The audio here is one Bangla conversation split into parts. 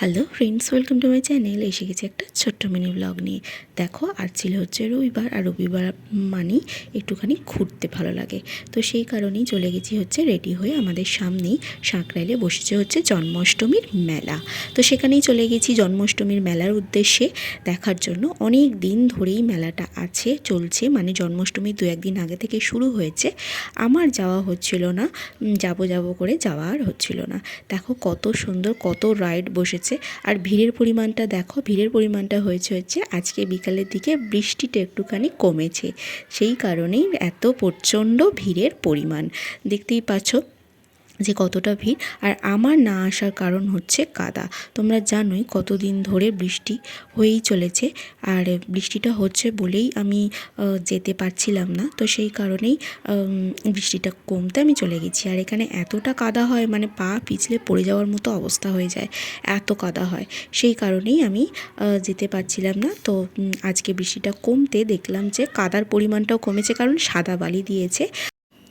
Hello friends, welcome to my channel. এসে গেছে একটা ছোট্ট মিনি ব্লগ নিয়ে। দেখো, আর ছিল হচ্ছে রবিবার, আর রবিবার মানেই একটুখানি ঘুরতে ভালো লাগে। তো সেই কারণেই চলে গেছি হচ্ছে রেডি হয়ে আমাদের সামনেই সাঁকরাইলে বসেছে হচ্ছে জন্মাষ্টমীর মেলা। তো সেখানেই চলে গেছি জন্মাষ্টমীর মেলার উদ্দেশ্যে দেখার জন্য। অনেক দিন ধরেই মেলাটা আছে, চলছে মানে জন্মাষ্টমীর দু একদিন আগে থেকে শুরু হয়েছে। আমার যাওয়া হচ্ছিল না যাব যাব করে যাওয়া আর হচ্ছিল না। দেখো কত সুন্দর, কত রাইড বসেছে। আর ভিড়ের পরিমাণটা দেখো, ভিড়ের পরিমাণটা হয়েছে হচ্ছে আজকে বিকালের দিকে বৃষ্টিটা একটুখানি কমেছে। সেই কারণেই এত প্রচণ্ড ভিড়ের পরিমাণ। দেখতেই পাচ্ছ যে কতটা ভিড়। আর আমার না আসার কারণ হচ্ছে কাদা। তোমরা জানোই কতদিন ধরে বৃষ্টি হয়েই চলেছে। আর বৃষ্টিটা হচ্ছে বলেই আমি যেতে পারছিলাম না। তো সেই কারণেই বৃষ্টিটা কমতে আমি চলে গেছি। আর এখানে এতটা কাদা হয় মানে পা পিছলে পড়ে যাওয়ার মতো অবস্থা হয়ে যায়। এত কাদা হয়। সেই কারণেই আমি যেতে পারছিলাম না। তো আজকে বৃষ্টিটা কমতে দেখলাম যে কাদার পরিমাণটাও কমেছে। কারণ সাদা বালি দিয়েছে।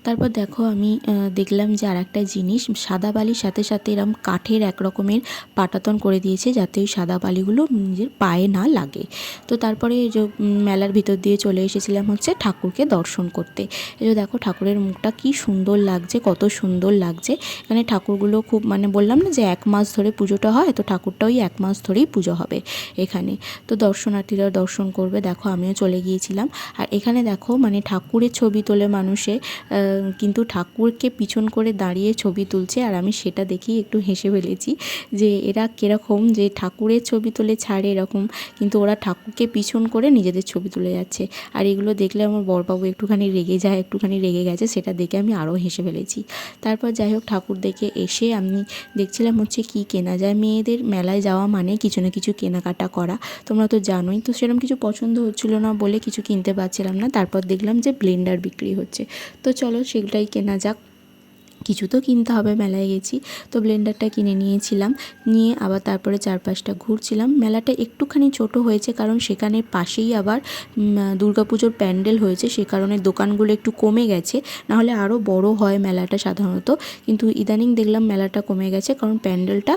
তারপর দেখো আমি দেখলাম যে আর একটা জিনিস, সাদা বালির সাথে সাথে এরম কাঠের এক রকমের পাটাতন করে দিয়েছে যাতে ওই সাদা বালিগুলো নিজের পায়ে না লাগে। তো তারপরে যে মেলার ভিতর দিয়ে চলে এসেছিলাম হচ্ছে ঠাকুরকে দর্শন করতে। এই যে দেখো ঠাকুরের মুখটা কি সুন্দর লাগছে, কত সুন্দর লাগছে। এখানে ঠাকুরগুলো খুব মানে বললাম না যে এক মাস ধরে পুজোটা হয়, তো ঠাকুরটা ওই এক মাস ধরেই পুজো হবে এখানে। তো দর্শনার্থীরা দর্শন করবে, দেখো আমিও চলে গিয়েছিলাম। আর এখানে দেখো মানে ঠাকুরের ছবি তোলে মানুষে কিন্তু ঠাকুরকে পিছন করে দাঁড়িয়ে ছবি তুলছে আর আমি সেটা দেখেই একটু হেসে ফেলেছি যে এরা কীরকম যে ঠাকুরের ছবি তুলে ছাড়ে এরকম, কিন্তু ওরা ঠাকুরকে পিছন করে নিজেদের ছবি তুলে যাচ্ছে। আর এগুলো দেখলে আমার বরবাবু একটুখানি রেগে যায়, একটুখানি রেগে গেছে, সেটা দেখে আমি আরও হেসে ফেলেছি। তারপর যাই হোক ঠাকুর দেখে এসে আমি দেখছিলাম হচ্ছে কি কেনা যায় মেয়েদের, মেলায় যাওয়া মানে কিছু না কিছু কেনাকাটা করা। তোমরা তো জানোই, তো সেরকম কিছু পছন্দ হচ্ছিল না বলে কিছু কিনতে পারছিলাম না। তারপর দেখলাম যে ব্লেন্ডার বিক্রি হচ্ছে। তো চলো সেগুলাই কেনা যাক। কিছু তো কিনতে হবে, মেলায় গেছি। তো ব্লেন্ডারটা কিনে নিয়েছিলাম। নিয়ে আবার তারপরে চারপাশটা ঘুরছিলাম। মেলাটা একটুখানি ছোট হয়েছে কারণ সেখানে পাশেই আবার দুর্গাপুজোর প্যান্ডেল হয়েছে। সে কারণে দোকানগুলো একটু কমে গেছে। নাহলে আরও বড় হয় মেলাটা সাধারণত। কিন্তু ইদানিং দেখলাম মেলাটা কমে গেছে কারণ প্যান্ডেলটা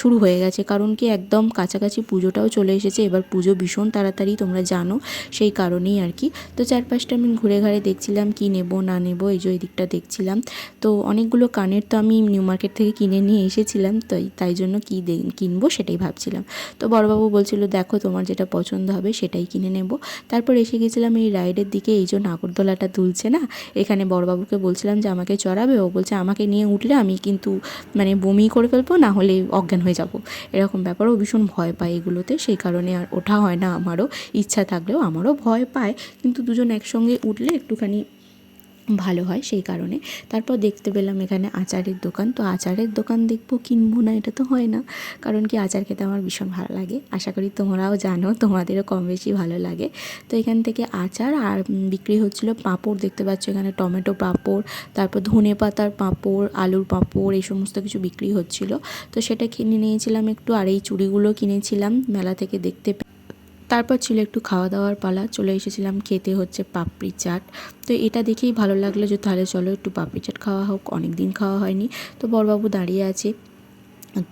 শুরু হয়ে গেছে। কারণ কি একদম কাছাকাছি পুজোটাও চলে এসেছে। এবার পুজো ভীষণ তাড়াতাড়ি তোমরা জানো সেই কারণেই আর কি। তো চারপাশটা আমি ঘুরে ঘাড়ে দেখছিলাম কি নেব, না নেব, এই যে ওই দিকটা দেখছিলাম। তো অনেকগুলো কানের তো আমি নিউ মার্কেট থেকে কিনে নিয়ে এসেছিলাম, তাই তাই জন্য কী কিনবো সেটাই ভাবছিলাম। তো বড়বাবু বলছিল, দেখো তোমার যেটা পছন্দ হবে সেটাই কিনে নেব। তারপর এসে গেছিলাম এই রাইডের দিকে, এই যে নাগরদোলাটা তুলছে না, এখানে বড়বাবুকে বলছিলাম যে আমাকে চড়াবে, ও বলছে, আমাকে নিয়ে উঠলে আমি কিন্তু মানে বমি করে ফেলব, না হলে অজ্ঞান হয়ে যাব। এরকম ব্যাপারও ভীষণ ভয় পায় এগুলোতে, সেই কারণে আর ওঠা হয় না আমারও। ইচ্ছা থাকলেও আমারও ভয় পায়, কিন্তু দুজন একসঙ্গে উঠলে একটুখানি ভালো হয় সেই কারণে। তারপর দেখতে পেলাম এখানে আচারের দোকান। তো আচারের দোকান দেখব, কিনবো না, এটা তো হয় না। কারণ কি আচার খেতে আমার ভীষণ ভালো লাগে। আশা করি তোমরাও জানো, তোমাদেরও কম বেশি ভালো লাগে। তো এখান থেকে আচার আর বিক্রি হচ্ছিল পাঁপড়। দেখতে পাচ্ছ এখানে টমেটো পাঁপড়, তারপর ধনে পাতার পাঁপড়, আলুর পাঁপড়, এই সমস্ত কিছু বিক্রি হচ্ছিল। তো সেটা কিনে নিয়েছিলাম একটু, আর এই চুড়িগুলো কিনেছিলাম মেলা থেকে দেখতে তারপর ছিল একটু খাওয়া দাওয়ার পালা, চলে এসেছিলাম খেতে হচ্ছে পাপড়ি চাট। তো এটা দেখেই ভালো লাগল যে তাহলে চলো একটু পাপড়ি চাট খাওয়া হোক অনেক দিন খাওয়া হয়নি। তো বড়বাবু দাঁড়িয়ে আছে।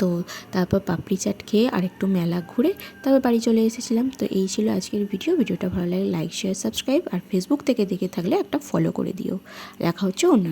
তো তারপর পাপড়ি চাট খেয়ে আর একটু মেলা ঘুরে তারপর বাড়ি চলে এসেছিলাম। তো এই ছিল আজকের ভিডিও। ভিডিওটা ভালো লাগে লাইক শেয়ার সাবস্ক্রাইব আর ফেসবুক থেকে দেখে থাকলে একটা ফলো করে দিও। দেখা হচ্ছে অন্য